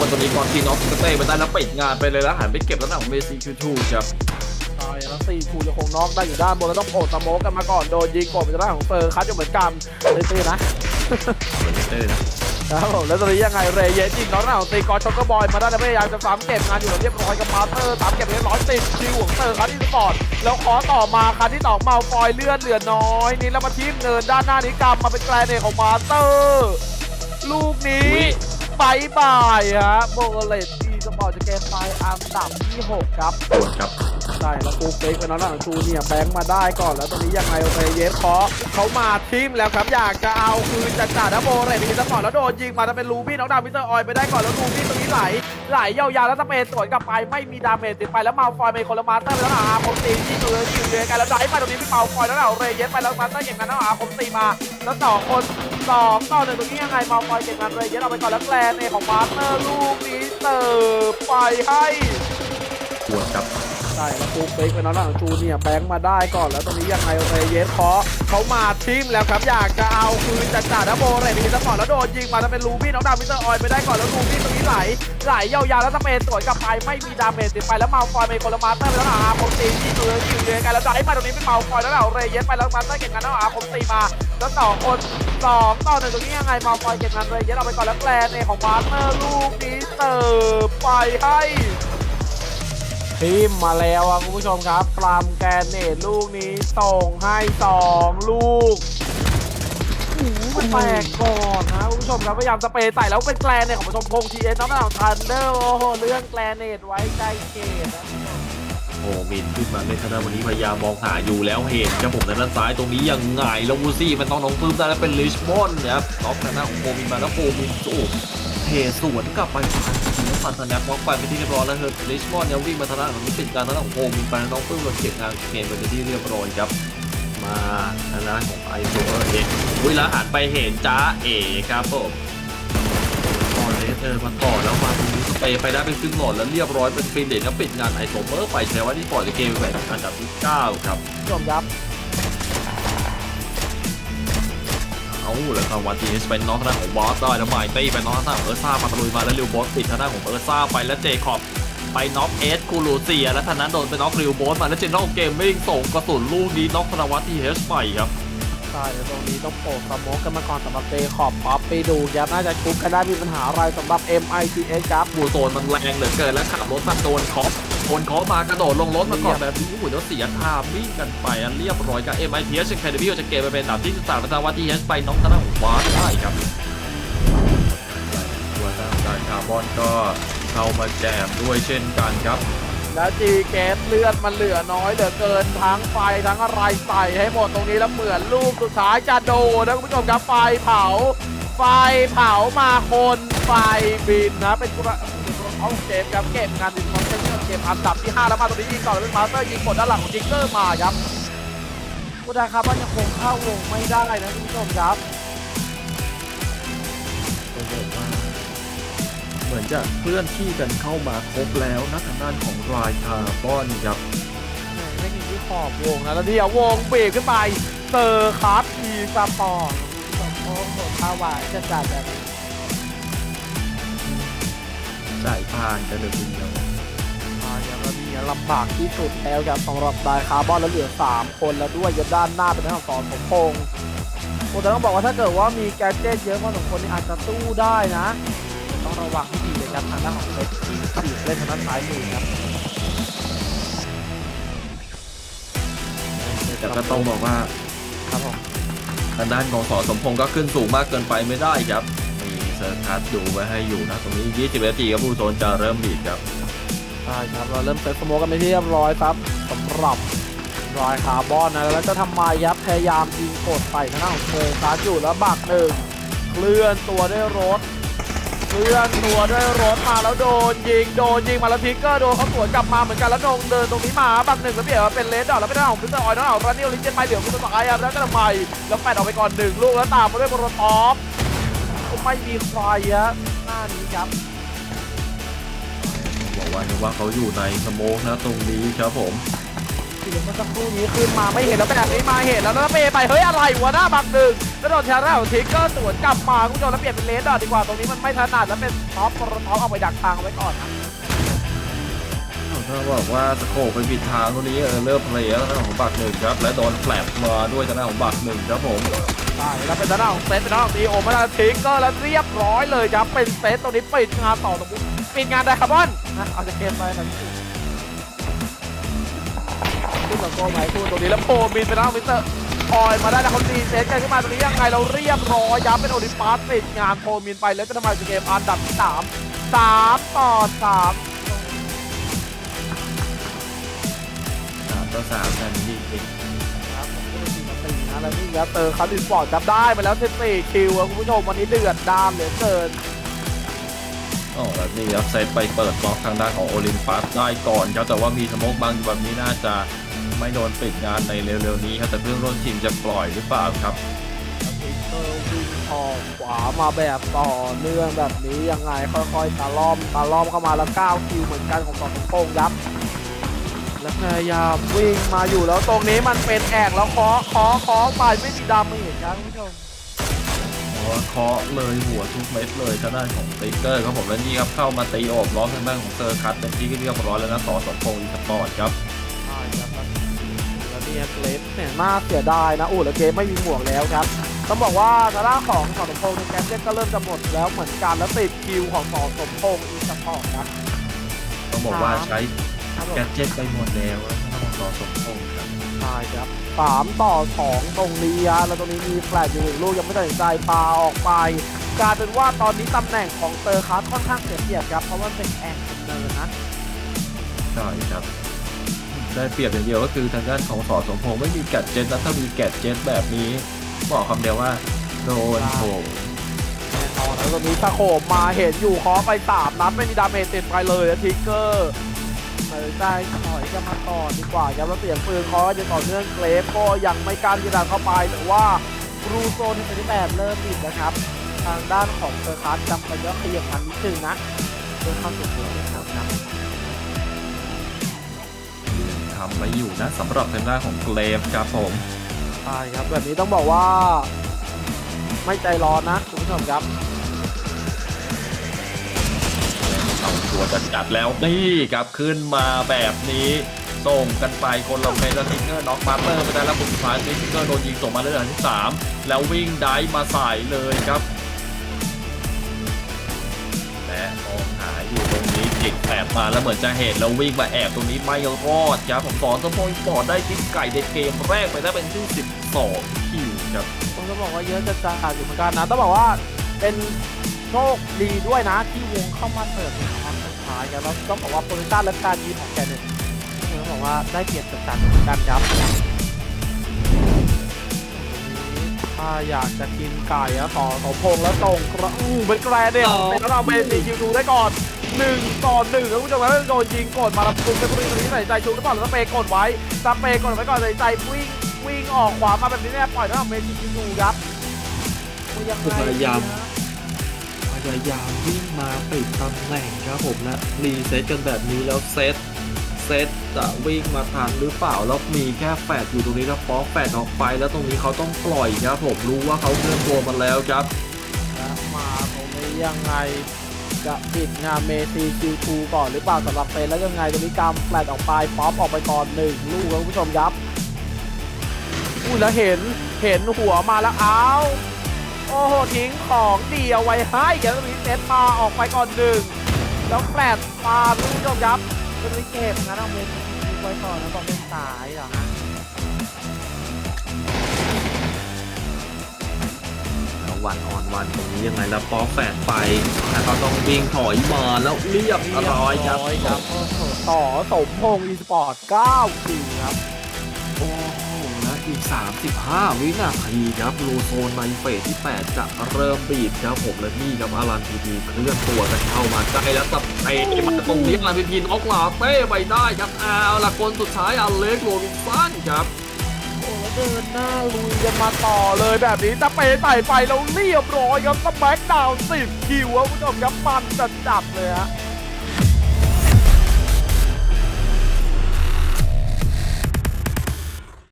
มาตรงนี้ก่อนทีน็อกสเต้ไปได้แล้วปิดงานไปเลยแล้วหันไปเก็บแล้วหนังเมซีคิวทูครับใช่แล้วสี่คูจะคงน็อกได้อยู่ด้านบนแล้วต้องโอดสโมกกันมาก่อนโดนยิงกดเป็นทางด้านของเฟอร์คัทอยู่เหมือนกันตีๆนะเหมือนเต้นะครับผมแล้วตอนนี้ยังไงเรย์เยสยิงน้องหน้าของตีกอร์ช็อกเกอร์บอยมาได้แล้วพยายามจะซ้ำเก็บงานอยู่เรียบร้อยกับมาสเตอร์ซ้ำเก็บเรียบร้อยติดคิวของเตอร์คัทที่สปอร์ตแล้วขอต่อมาคันที่สองเมาฟอยเลื่อนเหลือน้อยนี่แล้วมาทีมเนินด้านหน้านี้กำมาเป็นแกลเนตของมาสเตอร์ ลูกนี้ บายบายฮะโบเลตดีสปอร์ตจะเกมไปอันดับที่หกครับครับ ใช่แล้วกูเฟกเป็นน้องหลังชูเนี่ยแบงค์มาได้ก่อนแล้วตอนนี้ยังไงเรเยสเคาะเขามาทีมแล้วครับอยากจะเอาคืนจากจ่าดับโบเรตมีสปอร์ตแล้วโดนยิงมาจะเป็นลูบี้น้องดาวมิสเตอร์ออยไปได้ก่อนแล้วลูบี้ตรงนี้ไหลไหลยาวๆแล้วสเปนสวนกลับไปไม่มีดาเมจติดไปแล้วมาฟอยเป็นคนละมาสเตอร์ไปแล้วหาผมตีที่ตัวคิวเดียกันแล้วได้ไปตรงนี้พี่เปาฟอยแล้วเอาเรเยสไปแล้วมาสเตอร์เก็บงานแล้วหาผมตีมาแล้วสองคนสองต่อหนึ่งตรงนี้ยังไงมาฟอยเก็บงานเรเยสเอาไปก่อนแล้วแกลนเอของมาเตอร์ลูกนี้เติร์ไปให้ปวดครับ ช่แล้วฟูเฟกเป็นน้องหลังจูเนี่ยแบงค์มาได้ก่อนแล้วตรงนี้ยังไงเรเยสเคาะเขามาทีมแล้วครับอยากจะเอาคืนจากจ่าดับโบเรตมีสปอร์ตแล้วโดนยิงมาจะเป็นลูบี้น้องดาวมิสเตอร์ออยไปได้ก่อนแล้วลูบี้ตรงนี้ไหลไหลยาวๆแล้วสเปนสวนกลับไปไม่มีดาเมจติดไปแล้วมาฟอยเป็นคนละมาสเตอร์ไปแล้วหาผมตีที่ตัวคิวเดียกันแล้วได้มาตรงนี้เป็นเมาฟอยแล้วเอาเรเยสไปแล้วมาสเตอร์เก็บงานแล้วหาผมตีมาแล้วสองคนสองต่อหนึ่งตรงนี้ยังไงมาฟอยเก็บงานเรเยสเอาไปก่อนแล้วแกลนเอของมาสเตอร์ลูกนี้เติร์ไปให้ ทีมมาแล้วอะคุณผู้ชมครับปรามแกนเนตลูกนี้ส่งให้สองลูกมันแตกก่อนนะคุณผู้ชมครับพยายามสเปรย์ใส่แล้วเป็นแกลนเนตของผู้ชมพงทีเอสน้องหนาวทันเดอร์โอ้โหเรื่องแกลนเนตไว้ใจเกตโอ้มินขึ้นมาในคณะวันนี้พยายามมองหาอยู่แล้วเห็นครับผมในด้านซ้ายตรงนี้ยังไงล้ววูซี่มันต้องน้องปื้มได้แล้วเป็นลิชมอนนะครับน็อกทางหน้าของโคมินมาแล้วโคมินสู้ เทสวนกลับไปทันทีแล้วฟันสแนปวอกไปไปนที่เรียบร้อยแล้วเธอลิชมอนเนี่ยวิ่งมาทางด้านของมิติการทางด้านของโคมินไปน้องปื้มเราเก็บงานเกมไปเป็นที่เรียบร้อยครับ มาทางด้านของไอโซเองอุ้ยล้วหันไปเห็นจ้าเอ๋ครับผมตอนนี้เธอมาต่อแล้วมาตรงนี้สเปย์ไปได้เป็นครึ่งหลอดแล้วเรียบร้อยเป็นฟินเดนก็ปิดงานไอโซเมอร์ไปใช้ว่าที่ปล่อยเกมแบบอันดับที่9ครับคุณผู้ชมครับ เอาแล้วทางวันทีนี้เป็นน้องทางด้านของวอสได้แล้วไมตี้เป็นน้องทางด้านของเออร์ซ่ามาตะลุยมาแล้วริวบอสปิดทางด้านของเออร์ซ่าไปแล้วเจคอบไปน็อกเอสคูลูเซียแล้วทางนั้นโดนไปน็อกริวบอสมาแล้วเจนนอกเกมมิ่งส่งกระสุนลูกนี้น็อกธนวัฒน์ทีเฮสไปครับใช่แล้วตรงนี้ต้องโปะสโมกกันมาก่อนสำหรับเตขอบป๊อปไปดูครับน่าจะชุบกันได้มีปัญหาอะไรสำหรับ MITS ครับบูโซนมันแรงเหลือเกินแล้วขับรถมาโดนเคอป โดนเคอปมากระโดดลงรถมาก่อนแบบนี้โอ้โหแล้วเสียทามวิ่งกันไปอันเรียบร้อยกับ MITS เชนแคดบี้จะเกมไปเป็นอันดับที่13แล้วทางวัฒน์ทีเฮสไปน้องทางด้านของวาสได้ครับตัวทางการคาร์บอนก็เข้ามาแจมด้วยเช่นกันครับ แล้วจีเกสเลือดมันเหลือน้อยเหลือเกินทั้งไฟทั้งอะไรใส่ให้หมดตรงนี้แล้วเหมือนลูกสุดท้ายจะโดนนะคุณผู้ชมครับไฟเผา ไฟเผามาคนไฟบินนะเป็นกุระ เอาเกมครับเก็บงานดินคอนเทนเกมอันดับที่5แล้วมาตรงนี้ยิงต่อแล้วเป็นมาสเตอร์ยิงกดด้านหลังของจิงเกอร์มาครับผู้ดาครับว่ายังคงเข้าวงไม่ได้นะคุณผู้ชมครับต้องบอกว่าเหมือนจะเคลื่อนที่กันเข้ามาครบแล้วนะทางด้านของรายคาร์บอนครับไม่มีที่ขอบวงนะแล้วเดี๋ยววงเบรกขึ้นไปเตอร์คัสอีสปอร์ตโอ้โหข้าวหวานจะจัดแบบนี้ จ่ายผ่านกันเลยทีเดียวอ่าอย่างเรามีลำบากที่สุดแล้วครับสำหรับไดคาร์บอนแล้วเหลือ 3 คนแล้วด้วยยันด้านหน้าเป็นทางสอนสมพงษ์โอ้แต่ต้องบอกว่าถ้าเกิดว่ามีแกดเจิตเยอะพอสมควรนี่อาจจะสู้ได้นะ ต้องระวังให้ดีเลยครับทางด้านของเล็กที่ถีบเล่นทางด้านซ้ายมือครับแต่ก็ต้องบอกว่าครับผมทางด้านของสอสมพงศ์ก็ขึ้นสูงมากเกินไปไม่ได้ครับ เซอร์คัสดูไว้ให้อยู่นะตรงนี้ 20นาทีครับผู้โซนจะเริ่มบีดครับใช่ครับเราเริ่มเซตสโมกกันไปที่เรียบร้อยครับสำหรับรอยคาร์บอนนะแล้วจะทำไมยับพยายามยิงกดใส่ทางด้านของโคคาร์อยู่แล้วบักหนึ่งเคลื่อนตัวด้วยรถเคลื่อนตัวด้วยรถมาแล้วโดนยิงโดนยิงมาแล้วทิกเกอร์โดนเขาสวนกลับมาเหมือนกันแล้วโดนเดินตรงนี้มาบักหนึ่งแล้วเปลี่ยนมาเป็นเลสดอกแล้วไม่ได้ของพิซซ่าออยน้องเอารันนี่ลิเจนไปเหลืองพิซซ่าออยแล้วก็ทำไมแล้วแปดออกไปก่อนหนึ่งลูกแล้วตามมาด้วยโมโรทอป ไม่มีใครอะหน้านี้ครับบอกว่านึกว่าเขาอยู่ในสโมกนะตรงนี้ครับผมที่เมื่อสักครู่นี้ขึ้นมาไม่เห็นแล้วแบบนี้มาเห็นแล้วแล้วเปไปเฮ้ยอะไรวะหน้าบักหนึ่งแล้วโดนชาร์ลทิกเกอร์สวนกลับมาคุณผู้ชมแล้วเปลี่ยนเป็นเลสดอทดีกว่าตรงนี้มันไม่ถนัดแล้วเป็นท็อปท็อปเอาไปดักทางไว้ก่อนนะถ้าบอกว่าสโคปไปผิดทางตรงนี้เออเริ่มเพลย์แล้วทางด้านของบักหนึ่งครับและโดนแฟลชมาด้วยทางด้านของบักหนึ่งครับผม ใช่แล้วเป็นด้านของเซตเป็นด้านของดีโอมาแล้วทิกเกอร์แล้วเรียบร้อยเลยครับเป็นเซตตรงนี้ปิดงานต่อตรงนี้ปิดงานไดคาร์บอนนะเอาจะเกมไปนะขึ้นกับโกไหมคู่ตรงนี้แล้วโปมินเป็นทางด้านมิสเตอร์ออยมาได้แล้วเขาดีเซตกันขึ้นมาตรงนี้ยังไงเราเรียบร้อยยับเป็นโอลิมปัสปิดงานโปมินไปแล้วก็ทำลายเกมอันดับที่สามสามต่อสามสามต่อสามแซนดี้ นสี่ต่อสี่นะแล้วนี่ครับเตอร์คัสดิสปอร์ตจับได้ไปแล้ว14คิวอะคุณผู้ชมวันนี้เดือดดานเหลือเกินอ๋อแล้วนี่ครับเซตไปเปิดบล็อกทางด้านของโอลิมปัสได้ก่อนครับแต่ว่ามีสโมกบางอยู่แบบนี้น่าจะไม่โดนปิดงานในเร็วๆนี้ครับแต่เพื่อนร่วมทีมจะปล่อยหรือเปล่าครับวิกเตอร์วิ่งออกขวามาแบบต่อเนื่องแบบนี้ยังไงค่อยๆตาล้อมตาล้อมเข้ามาแล้ว9คิวเหมือนกันของต่อสมพงษ์ครับแล้ว พยายามวิ่งมาอยู่แล้วตรงนี้มันเป็นแอกแล้วเคาะเคาะเคาะไปไม่มีดาเมจครับคุณผู้ชมเพราะว่าเคาะเลยหัวทุกเม็ดเลยทางด้านของติ๊กเกอร์ครับผมและนี่ครับเข้ามาตีโอบล้อมทางด้านของเซอร์คัตเป็นที่เรียบร้อยแล้วนะต่อสมพงศ์อีสปอร์ตครับใช่ครับแล้วเนี่ยเกรฟเนี่ยน่าเสียดายนะโอ้แล้วเกรฟไม่มีหมวกแล้วครับต้องบอกว่าทางด้านของต่อสมพงษ์ในแกนเจ็ตก็เริ่มจะหมดแล้วเหมือนกันแล้วติดคิวของต่อสมพงษ์อีสปอร์ตครับต้องบอกว่าใช้ ครับผม แกดเจ็ตไปหมดแล้วนะทางด้านของต่อสมพงศ์ครับใช่ครับสามต่อสองตรงนี้ฮะแล้วตรงนี้มีแฟลชอยู่หนึ่งลูกยังไม่ตัดสินใจปาออกไปกลายเป็นว่าตอนนี้ตำแหน่งของเตอร์คัสค่อนข้างเสียเปรียบครับเพราะว่าเป็นแองเนินนะใช่ครับ ได้เปรียบอย่างเดียวก็คือทางด้านของสอสมพงศ์ไม่มีแกดเจ็ตนะถ้ามีแกดเจ็ตแบบนี้ บอกคำเดียวว่าโดนโถมแน่นอนแล้วตรงนี้สะโขบมาเห็นอยู่เคอไปสามนัดไม่มีดาเมจติดไปเลยนะทิกเกอร์เลย ได้ถอยกันมาก่อนดีกว่าครับแล้วเสียงปืนเคอจะต่อเนื่องเกรฟก็ยังไม่กล้าที่จะดันเข้าไปแต่ว่าบรูโซนที่แปดเริ่มบิดนะครับ ทางด้านของเตอร์คัสจำเป็นต้องขยับมันนิดนึงนะเพื่อเข้าสู่ตัวเล่นครับทำไปอยู่นะสำหรับทางด้านของเกรฟครับผมใช่ครับแบบนี้ต้องบอกว่า ไม่ใจร้อนนะคุณผู้ชมครับ ตัวจัดจัดๆแล้วนี่ครับขึ้นมาแบบนี้ส่งกันไปคนละเมตรแล้วทิกเกอร์น็อกมาสเตอร์ไปได้แล้วผมสุดท้ายทิกเกอร์โดนยิงส่งมาเรื่อยๆที่3แล้ววิ่งได้มาใส่เลยครับและมองหาอยู่ตรงนี้จิกแอบมาแล้วเหมือนจะเห็นแล้ววิ่งมาแอบตรงนี้ไม่รอดครับผมสอนสมพงศ์ปอดได้กินไก่ในเกมแรกไปได้เป็นที่12คิวครับผมจะบอกว่าเยอะจะจ่าอยู่เหมือนกันนะต้องบอกว่าเป็น โชคดีด้วยนะที่วงเข้ามาเสิร์ฟในครั้งสุดท้ายครับแล้วต้องบอกว่าโปรดิชั่นและการยิงของแกเนี่ยต้องบอกว่าได้เปรียบจัดๆเหมือนกันครับถ้าอยากจะกินไก่อะต่อสมพงแล้วตรงกระอู้เป็นแกรเดียวแล้วเราเบนคิวดูได้ก่อนหนึ่งต่อหนึ่งแล้วคุณผู้ชมครับโดนยิงกดมาล้วคุณเป็นผู้นี้ใส่ใจชูหรือเปล่าแล้วสเปย์กดไว้สเปย์กดไว้ก่อนใส่ใจวิ่งวิ่งออกขวามาแบบนี้เนี่ยปล่อยแล้วเบนคิวดูครับพยายาม ยายามวิ่งมาปิดตำแหน่งครับผมนะรีเซ็ตกันแบบนี้แล้วเซตเซตจะวิ่งมาทันหรือเปล่าแล้วมีแค่แฟดอยู่ตรงนี้แล้วป๊อกแฟดออกไป แล้วตรงนี้เขาต้องปล่อยครับผมรู้ว่าเขาเคลื่อนตัวมาแล้วครับมาตรงนี้ยังไงจะปิดงานเมซีคิวทูก่อนหรือเปล่าสำหรับเฟนแล้วยังไงตรงนี้กำแฟลตออกไปป๊อปออกไปก่อนหนึ่งลูกครับคุณผู้ชมยับอุ้ยแล้วเห็นเห็นหัวมาแล้วเอาว โอ้โหทิ้งของดีเอาไว้ให้เดี๋ยวตรงนี้เซตมาออกไปก่อนหนึ่งแล้วแฟลตมาคุณผู้ชมยับตรงนี้เก็บนะเอาเมซีคิวทูไว้ก่อนแล้วบอกเป็นสายเหรอฮะแล้ววันออนวันตรงนี้ยังไงแล้วป๊อแฟดไปแล้วเขาต้องวิ่งถอยมาแล้วเรียบร้อยครับ ต่อสมพงษ์อีสปอร์ต9คิวครับ อีก 35 วินาทีครับลูโซนในเฟสที่ 8 จะเริ่มบีบครับผมและนี่ครับอารันพีพีเคลื่อนตัวกันเข้ามาใกล้แล้วตับเตะมาตรงนี้อารันพีพีน็อกลาเต้ไปได้ครับเอาละคนสุดท้ายอเล็กโรบินสันครับโอ้เดินหน้าลุยกันมาต่อเลยแบบนี้ตะเปไต่ไปแล้วเรียบร้อยครับสแม็กดาวน์10คิวครับคุณผู้ชมครับมันจัดจัดเลยฮะ